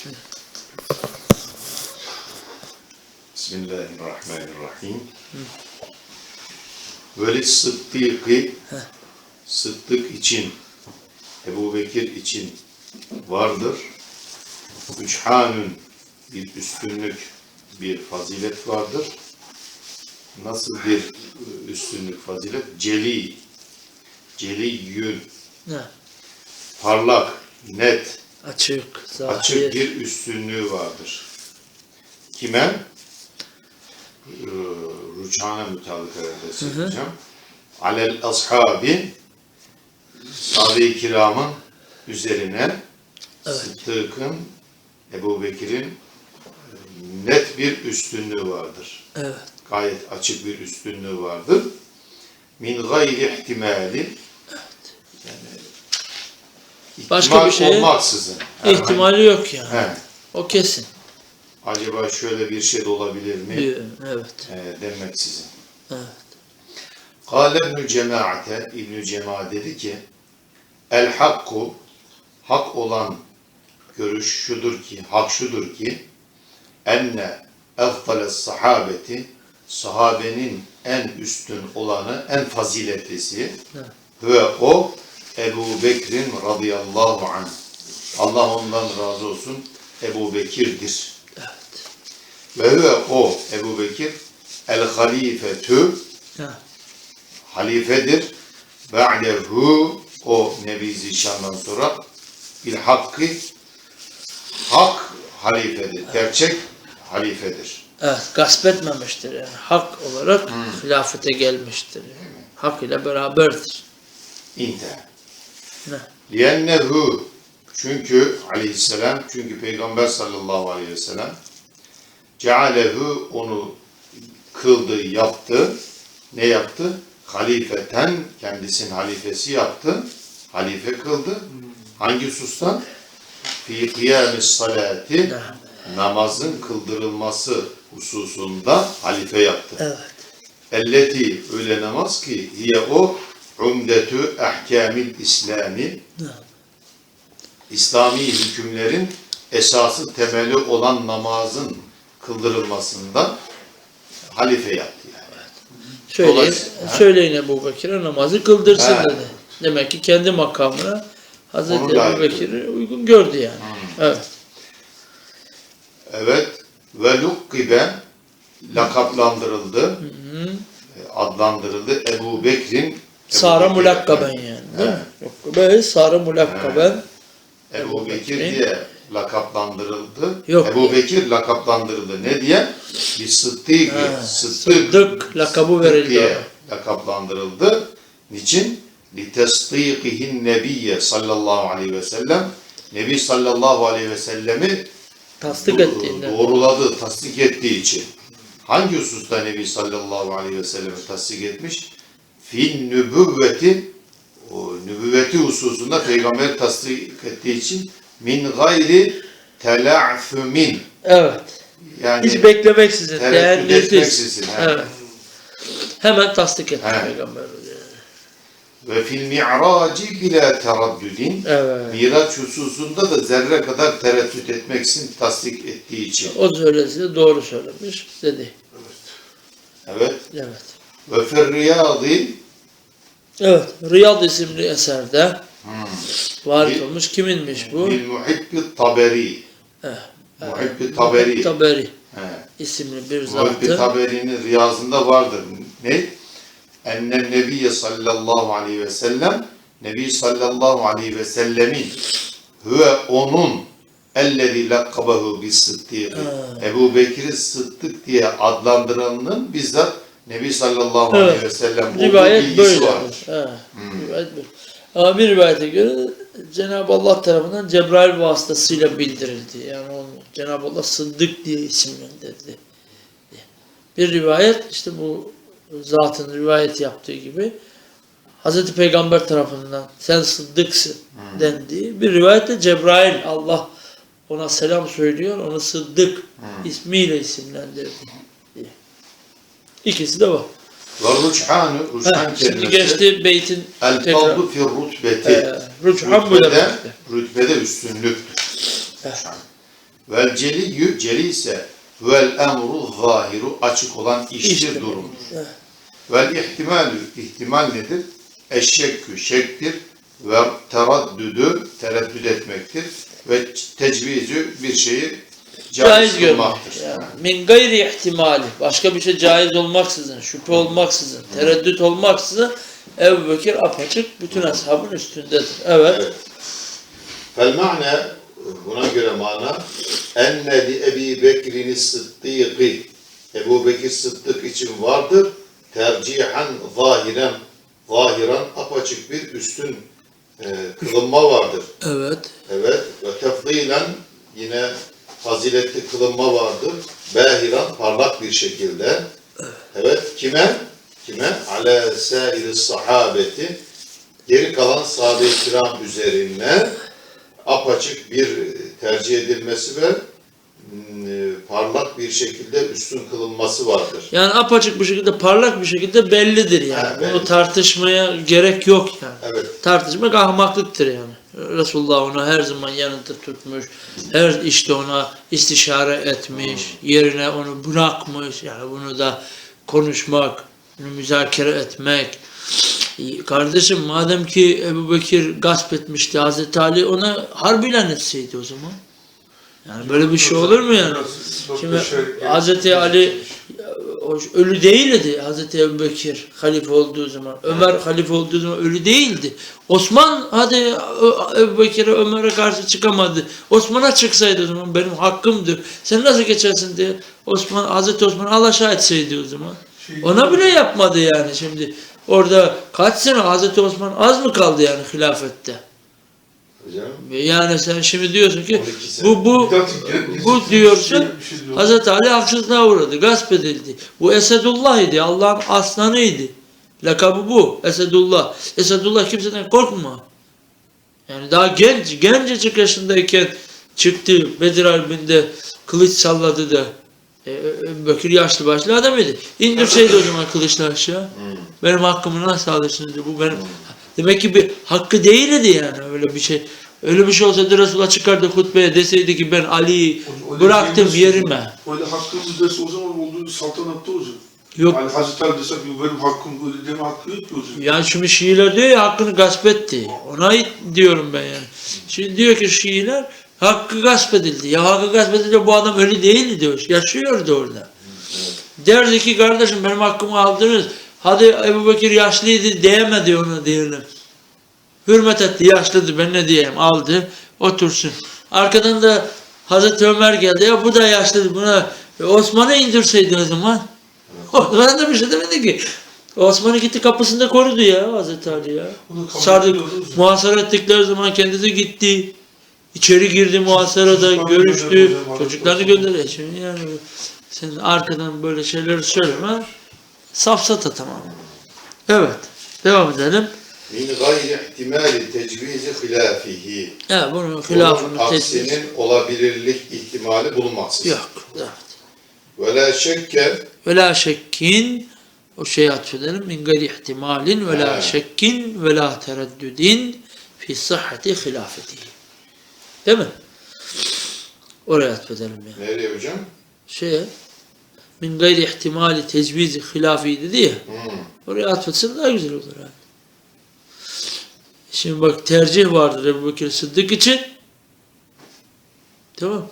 Bismillah. Bismillahirrahmanirrahim. Velid Sıddık'ı Sıddık için Ebu Bekir için vardır. Üçhanün bir üstünlük, bir fazilet vardır. Nasıl bir üstünlük, fazilet? Celi, celi yün, parlak, net, Açık, zahir. açık bir üstünlüğü vardır. Kime? Ee, Rüçhane mütabık herhalde söyleyeceğim. Alel ashabi sahabe-i kiramın üzerine Evet. Sıddık'ın, Ebu Bekir'in net bir üstünlüğü vardır. Evet. Gayet açık bir üstünlüğü vardır. Min gayri ihtimali yani Başka ihtimal bir şeye olmaksızın. herhangi- İhtimali yok yani. He. O kesin. acaba şöyle bir şey de olabilir mi Bir- Evet. e, demeksizin. Evet. Kâle ibnü cemaate, İbnü Cema dedi ki, El hakku, hak olan görüş şudur ki, hak şudur ki, enne efdales sahabeti, sahabenin en üstün olanı, en faziletlisi Evet. ve o Ebu Bekir'in radıyallahu anh. Allah ondan razı olsun Ebu Bekir'dir. Evet. Ve huve o Ebu Bekir el halifetü Ha. halifedir. Ba'dehu o Nebi Zişan'dan sonra bil hakkı hak halifedir. Gerçek halifedir. Evet. Gasp etmemiştir yani. Hak olarak hilafete gelmiştir. Yani. Hak ile beraberdir. İnte. Ne? Liyennehu çünkü aleyhisselam çünkü Peygamber sallallahu aleyhi ve sellem cealehu onu kıldı, yaptı. Ne yaptı? Halifeten kendisinin halifesi yaptı. Halife kıldı. Hangi husustan? Fi kıyamis salati namazın kıldırılması hususunda halife yaptı. Evet. Elleti öyle namaz ki hiye o umdetü ahkamil İslami? İslami hükümlerin esası temeli olan namazın kıldırılmasında halife yaptı yani. Söyleyin, söyleyin Ebu Bekir'e namazı kıldırsın He. dedi. Demek ki kendi makamına Hazreti Onu Ebu Bekir'i uygun gördü yani. Evet. Evet ve lukkibe lakaplandırıldı, e, adlandırıldı Ebu Bekir'in Sara mulakkaben yani. Değil mi? Yok. Böyle Sara mulakkaben. Ebu Bekir diye lakaplandırıldı. Yok. Ebu Bekir lakaplandırıldı. Ne diye? Bir sıddık, sıddık, Sıddık lakabı verildi diye lakaplandırıldı. Niçin? Litesdikihin nebiyye sallallahu aleyhi ve sellem Nebi sallallahu aleyhi ve sellemi Tasdik ettiğinden. doğruladı, tasdik ettiği için. Hangi hususta Nebi sallallahu aleyhi ve sellemi tasdik etmiş? Fin nübüvveti o nübüvveti hususunda peygamber tasdik ettiği için min gayri tela'fümin Evet. yani Hiç beklemeksizin, tereddüt tereddütsüz. etmeksizin, he. Evet. Hemen tasdik etti He. Peygamber. ve fil mi'raci bila teraddüdin Evet. Miraç hususunda da zerre kadar tereddüt etmeksin tasdik ettiği için. O söylesi doğru söylemiş dedi. Evet. Evet. Ve fir riyadi Evet. Riyad isimli eserde Hmm. varit Bir- olmuş. Kiminmiş bu? muhibbi taberi. Evet. Muhibbi taberi. Taberi He. isimli bir Muhibbi zatı. taberi'nin riyazında vardır. Ne? Enne nebiyye sallallahu aleyhi ve sellem Nebi sallallahu aleyhi ve sellemin huve onun ellezî lakkabahu bis sıddık. Ha. Ebu Bekir'i sıddık diye adlandıranın bizzat Nebi sallallahu Evet. aleyhi ve sellem olduğu Rivayet bilgisi böyle. vardır. He. Rivayet böyle. Ama bir rivayete göre Cenab-ı Allah tarafından Cebrail vasıtasıyla bildirildi. Yani onu Cenab-ı Allah Sıddık diye isimlendirdi. Bir rivayet işte bu zatın rivayet yaptığı gibi Hazreti Peygamber tarafından sen Sıddıksın dendiği bir rivayette Cebrail Allah ona selam söylüyor. Onu Sıddık ismiyle isimlendirdi. İkisi de var. Ve ruçhanı, ruçhan Ha, şimdi geçti beytin el fadlu fi rutbeti. Ee, Rüçhan bu demekti. rütbede üstünlüktür. Vel celiyyü celi ise vel emru zahiru açık olan iştir durumdur. Vel ihtimalü ihtimal nedir? Eşşekkü şektir ve teraddüdü tereddüt etmektir ve tecvizü bir şeyi caiz, Caiz görmek. kılmaktır. Yani, min gayri ihtimali. Başka bir şey caiz olmaksızın, şüphe olmaksızın, tereddüt olmaksızın Ebu Bekir apaçık bütün ashabın üstündedir. Evet. Evet. Fel ma'ne buna göre mana enne li Ebi Bekir'in sıddîgı Ebu Bekir Sıddık için vardır. Tercihen zahiren zahiren apaçık bir üstün e, kılınma vardır. Evet. Evet ve tefdilen yine faziletli kılınma vardır. Behiran parlak bir şekilde. Evet kime? Kime? Ale sairi sahabeti geri kalan sahabe-i kiram üzerine apaçık bir tercih edilmesi ve mm, parlak bir şekilde üstün kılınması vardır. Yani apaçık bir şekilde, parlak bir şekilde bellidir yani. Ha, Bunu tartışmaya gerek yok yani. Evet. Tartışmak ahmaklıktır yani. Resulullah onu her zaman yanında tutmuş. Her işte ona istişare etmiş. Yerine onu bırakmış. Yani bunu da konuşmak, bunu müzakere etmek. Kardeşim madem ki Ebu Bekir gasp etmişti Hazreti Ali ona harbiyle etseydi o zaman. Yani böyle bir şey olur mu yani? Şimdi Hazreti Ali o ölü değildi Hazreti Ebu Bekir halife olduğu zaman. Ömer halife olduğu zaman ölü değildi. Osman hadi Ebu Bekir'e Ömer'e karşı çıkamadı. Osman'a çıksaydı o zaman benim hakkımdır. Sen nasıl geçersin diye Osman Hazreti Osman alaşağı etseydi o zaman. Ona bile yapmadı yani şimdi. Orada kaç sene Hazreti Osman az mı kaldı yani hilafette? Hocam. Yani sen şimdi diyorsun ki 12 sene. bu bu bu diyorsun şey diyor. Hazreti Ali haksızlığa uğradı, gasp edildi. Bu Esedullah idi, Allah'ın aslanıydı. Lakabı bu, Esedullah. Esedullah kimseden korkma. Yani daha genç, gencecik yaşındayken çıktı Bedir Harbi'nde kılıç salladı da e, Ebu Bekir yaşlı başlı adamıydı. İndirseydi o zaman kılıçla aşağı. Benim hakkımı nasıl alırsınız. Bu benim demek ki bir hakkı değildi yani öyle bir şey. Öyle bir şey olsaydı Resulullah çıkardı hutbeye deseydi ki ben Ali'yi Öyle bıraktım mi? yerime. Öyle hakkımız dese o zaman olduğu saltanatta hocam. Yok Yani Hazreti Ali dese ki benim hakkım öyle deme hakkı yok ki hocam. yani şimdi Şiiler diyor ya hakkını gasp etti. Ona diyorum ben yani. Şimdi diyor ki Şiiler hakkı gasp edildi. Ya hakkı gasp edildi bu adam ölü değildi diyor. Yaşıyordu orada. Derdi ki kardeşim benim hakkımı aldınız. Hadi Ebu Bekir yaşlıydı diyemedi ona diyelim. Hürmet etti yaşlıdır ben ne diyeyim aldı otursun. Arkadan da Hazreti Ömer geldi ya bu da yaşlıdır buna E, Osman'ı indirseydi o zaman. Osman da bir şey demedi ki. Osman'ı gitti kapısında korudu ya Hazreti Ali ya. Onu kabul Sardı, ediyoruz hocam. muhasara ettikleri zaman kendisi gitti. İçeri girdi muhasarada görüştü. Çocuklarını gönderiyor. Şimdi yani sen arkadan böyle şeyleri söyleme safsata tamam. Evet. Devam edelim. Min gayri ihtimali tecvizi hilafihi. Ya bunun hilafını aksinin olabilirlik ihtimali bulunmaksızın. yok. Evet. Ve la şekke Ve la şekkin o şeyi atfedelim. Min gayri ihtimalin ve la şekkin ve la tereddüdin fi sıhhati hilafetihi. Değil mi? Oraya atfedelim yani. nereye hocam? Şey min gayri ihtimali tecvizi hilafi dedi ya. Hmm. Oraya atfetsen daha güzel olur abi. Şimdi bak tercih vardır Ebu Bekir Sıddık için. Tamam.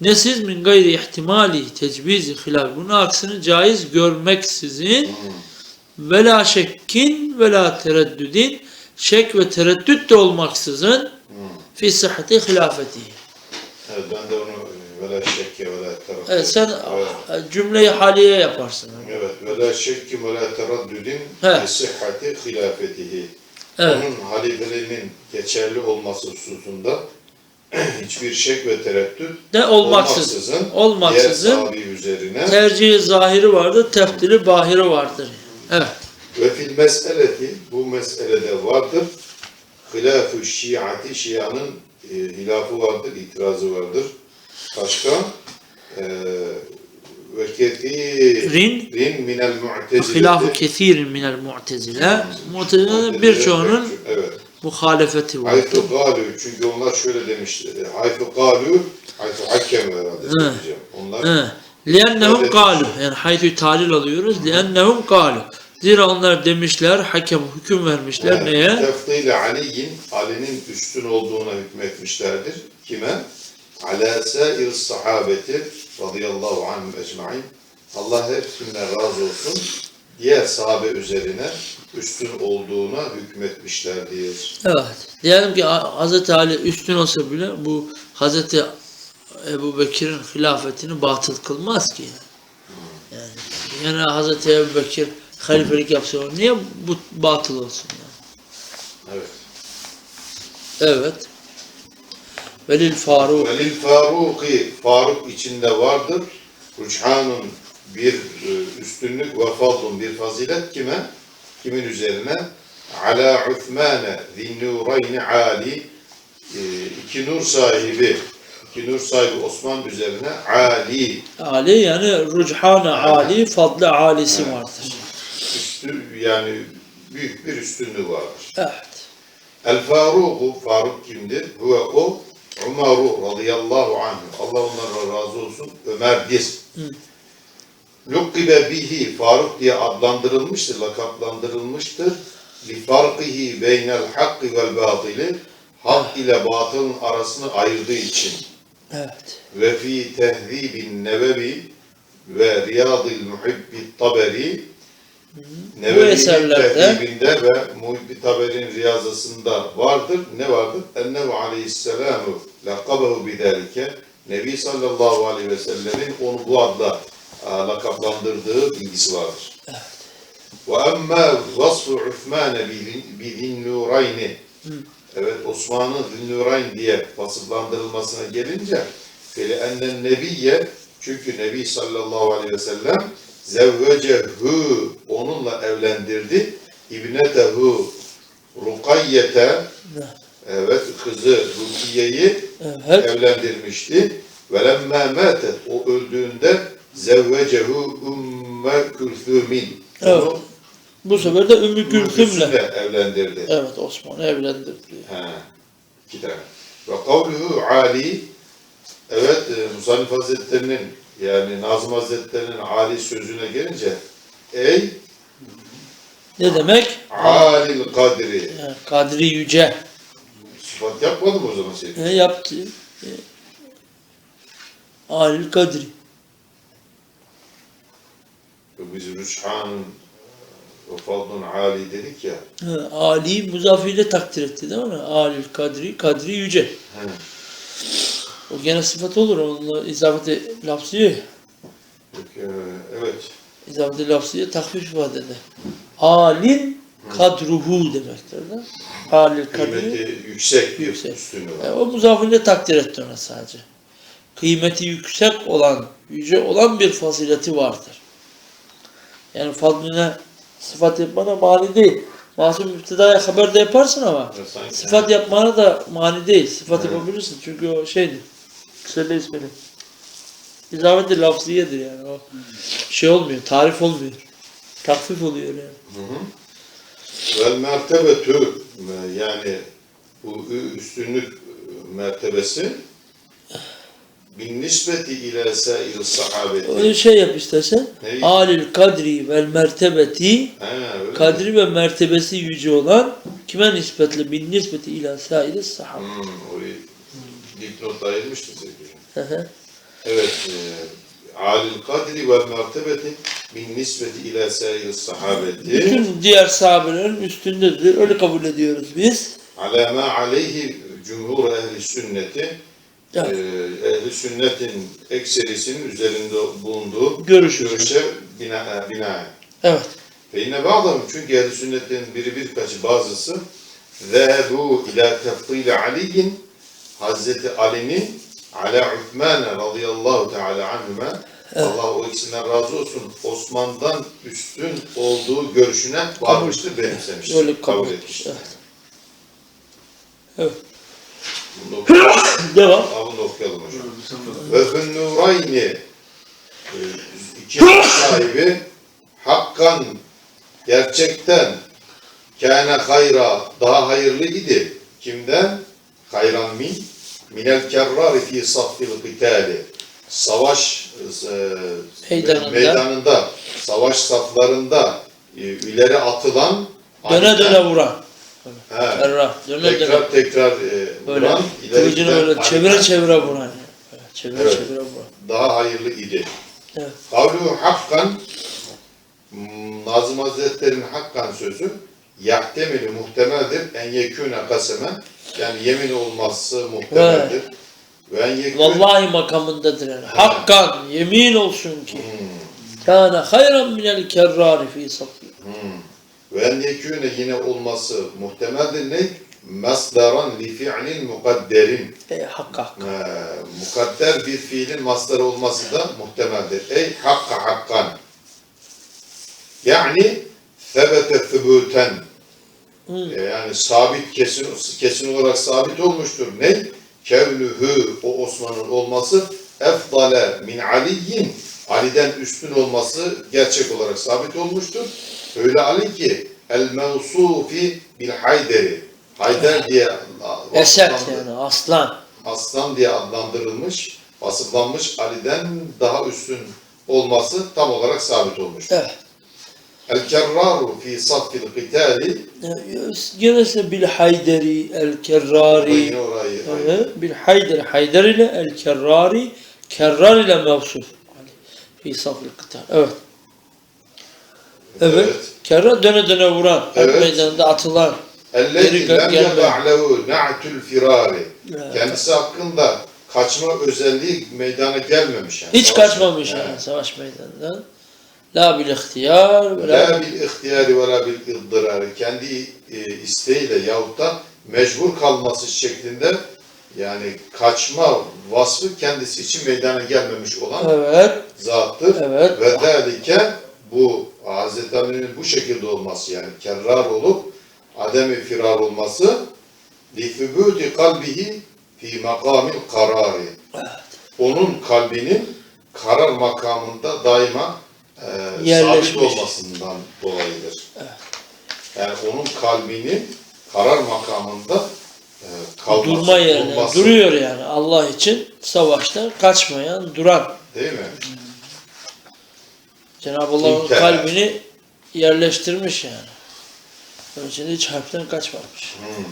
Ne siz min gayri ihtimali tecvizi hilaf. Bunun aksini caiz görmeksizin Hmm. ve la şekkin ve la tereddüdin şek ve tereddüt de olmaksızın Hmm. fi sıhhati hilafeti. Evet, ben de onu ve la şekke ve la tereddüd. Evet, sen Evet. cümleyi haliye yaparsın. Evet. Ve la şekki ve la tereddüdin sıhhati hilafetihi. Evet. Onun halifeliğinin geçerli olması hususunda hiçbir şek ve tereddüt Ne olmaksızın. olmaksızın, Olmaksızın diğer üzerine tercihi zahiri vardır, tefdili bahiri vardır. Evet. ve fil meseleti bu meselede vardır. Hilaf-ı şiati şianın e, hilafı vardır, itirazı vardır. Başka e, ve kethirin Rin minel mu'tezileti hilafı kethirin minel mu'tezile. Mu'tezile'nin birçoğunun evet. muhalefeti vardır. Hayfu galu çünkü onlar şöyle demişler. Hayfu galu Haytü hakkemi herhalde Hı. söyleyeceğim. Onlar He. لِأَنَّهُمْ Evet. قَالُوا Yani haytü talil alıyoruz. لِأَنَّهُمْ قَالُوا Zira onlar demişler, hakem hüküm vermişler neye? Tefdile Ali'nin Ali'nin üstün olduğuna hükmetmişlerdir. Kime? Ala sair sahabeti radıyallahu anhum ecmain. Allah hepsinden razı olsun. Diğer sahabe üzerine üstün olduğuna hükmetmişlerdir. Evet. Diyelim ki Hz. Ali üstün olsa bile bu Hz. Ebu Bekir'in hilafetini batıl kılmaz ki. Yani, yani Hz. Ebu Bekir halifelik yapsa niye bu batıl olsun yani? Evet. Evet. Velil Faruk. Velil Faruki Faruk içinde vardır. Rüçhanun bir e, üstünlük ve fadlun bir fazilet kime? Kimin üzerine? Ala Uthmane zinnurayni ali e, iki nur sahibi iki nur sahibi Osman üzerine Ali Ali yani Ruchana Ali, fadlı alisi Evet. vardır. üstü yani büyük bir üstünlüğü vardır. Evet. El Faruku Faruk kimdir? Huve o Umaru radıyallahu anh. Allah onlara razı olsun. Ömer'dir. Lukkibe bihi Faruk diye adlandırılmıştır, lakaplandırılmıştır. Li farkihi beynel hakkı vel batili hak ile batılın arasını ayırdığı için Evet. ve fi tehdibin nebevi ve riyadil muhibbi taberi Bu eserlerde tehdibinde ve Muhibbi Taberi'nin riyazasında vardır. Ne vardır? Ennehu aleyhisselamu lakabehu bidalike Nebi sallallahu aleyhi ve sellemin onu bu adla a, lakaplandırdığı bilgisi vardır. Ve emmâ vasfu Üthmâne bizinnûrayni Evet Osman'ın Zinnurayn diye vasıflandırılmasına gelince feli ennen nebiyye çünkü Nebi sallallahu aleyhi ve sellem zevvecehu onunla evlendirdi. İbnetehu Rukayyete evet kızı Rukiye'yi evet. evlendirmişti. Velemme metet o öldüğünde zevvecehu Ümme Külthümin Evet. onu Bu sefer de Ümmü Gülsüm'le. evlendirdi. Evet Osman'ı evlendirdi. He, iki tane. Ve kavluhu Ali, evet e, Musannif Hazretleri'nin yani Nazım Hazretleri'nin Ali sözüne gelince ey Ne demek? alil kadri. Yani Kadri Yüce. Sıfat yapmadı mı o zaman şey? Ne yaptı? E, Alil Kadri. Biz Rüşhan'ın ve Fadlun Ali dedik ya. Ha, Ali muzafiyle takdir etti değil mi? Alil Kadri, Kadri Yüce. He. O gene sıfat olur. Onunla izafeti lafziye. Peki, e, evet. İzafeti lafziye takfif ifadede. Alin kadruhu demektir de. Alil Kadri. Kıymeti yüksek bir Yüksek. üstünlüğü E, var. o muzafirle takdir etti ona sadece. Kıymeti yüksek olan, yüce olan bir fazileti vardır. Yani fadline sıfat yapmana mani değil. Masum müptedaya haber de yaparsın ama Evet, sıfat yapmana da mani değil. Sıfat Evet. yapabilirsin çünkü o şeydir. Söyle ismini. İzafeti lafziyedir yani o şey olmuyor, tarif olmuyor. Takfif oluyor yani. Hı hı. Vel mertebetü yani bu üstünlük mertebesi bin nispeti ile sair sahabeti. Öyle şey yap istersen. Neyi? Alil kadri vel mertebeti mi? kadri ve mertebesi yüce olan kime nispetle bin nispeti ila saire sahabe. Hmm, orayı dipnot ayırmıştı. Evet. E, alil kadri ve mertebeti bin nispeti ile sair sahabeti. Bütün diğer sahabelerin üstündedir. Öyle kabul ediyoruz biz. Ala ma aleyhi cumhur ehli sünneti. Evet. E, ehli sünnetin ekserisinin üzerinde bulunduğu Görüşürüz. görüşe bina, binaen. Evet. Ve yine bağlamı çünkü ehl sünnetin biri birkaçı bazısı zehebu ila tefdil aliyin Hazreti Ali'nin ala Uthman radıyallahu teala anhüme Allah o ikisinden razı olsun Osman'dan üstün olduğu görüşüne varmıştır, benimsemiştir. Öyle kabul etmiş. etmiştir. Evet. Evet. Bunu okuyalım. Devam. Aa, Bunu okuyalım hocam. Ve Zünnurayni e, iki sahibi hakkan gerçekten kâne hayra daha hayırlı idi. Kimden? Hayran min minel kerrari fi saffil qitali savaş e, Meydanında. meydanında, savaş saflarında e, ileri atılan Döne döne vuran. he. Döne döne. tekrar tekrar e, Böyle vuran, ileri kılıcını böyle çevire çevire vuran. Çevire Evet. çevire vuran. daha hayırlı idi. Evet. Kavlu hakkan Nazım Hazretleri'nin hakkan sözü yahtemili muhtemeldir en yekûne kaseme yani yemin olması muhtemeldir. Ve en yekûne Vallahi makamındadır yani. Hakkan yemin olsun ki. Hmm, Kâne hayran minel kerrari fi safi. hmm. Ve en yekûne yine olması muhtemeldir ne? Masdaran li fi'lin mukadderin. Ey hakka hakka. Ee, mukadder bir fiilin mastarı olması da muhtemeldir. Ey hakka hakkan. Yani sebete thubuten. Hı. Ee, Yani sabit kesin kesin olarak sabit olmuştur. Ne? Kevnühü o Osman'ın olması efdale min aliyin Ali'den üstün olması gerçek olarak sabit olmuştur. Öyle Ali ki el mevsufi bil hayderi. Hayder diye Esed yani aslan. aslan diye adlandırılmış, vasıflanmış Ali'den daha üstün olması tam olarak sabit olmuş. Evet. El kerraru fi saffil qitali Gene ise bil hayderi el kerrari. bil hayderi. Hayder ile el kerrari. Kerrar ile mevsuf. Fi saflı kıta. Evet. Evet. Evet. Kerrar döne döne vuran. Evet. Meydanında atılan. Ellezî Geri lem gelme. yeda'lehu na'tul firari. Kendisi hakkında kaçma özelliği meydana gelmemiş. Yani. Hiç Savaş- kaçmamış yani savaş meydanında. La bil ihtiyar ve la bil ihtiyari ve la bil ıddırari. Kendi e, isteğiyle yahut da mecbur kalması şeklinde yani kaçma vasfı kendisi için meydana gelmemiş olan Evet. zattır. Evet. Ve zelike bu Hazreti Ali'nin bu şekilde olması yani kerrar olup ademi firar olması li thubuti kalbihi fi makamil karari. Onun kalbinin karar makamında daima e, sabit olmasından dolayıdır. Yani onun kalbinin karar makamında e, kalması, Durma yerine durması. duruyor yani Allah için savaşta kaçmayan, duran. Değil mi? Cenab-ı Allah'ın kalbini yerleştirmiş yani. Onun için hiç harpten kaçmamış. Hmm.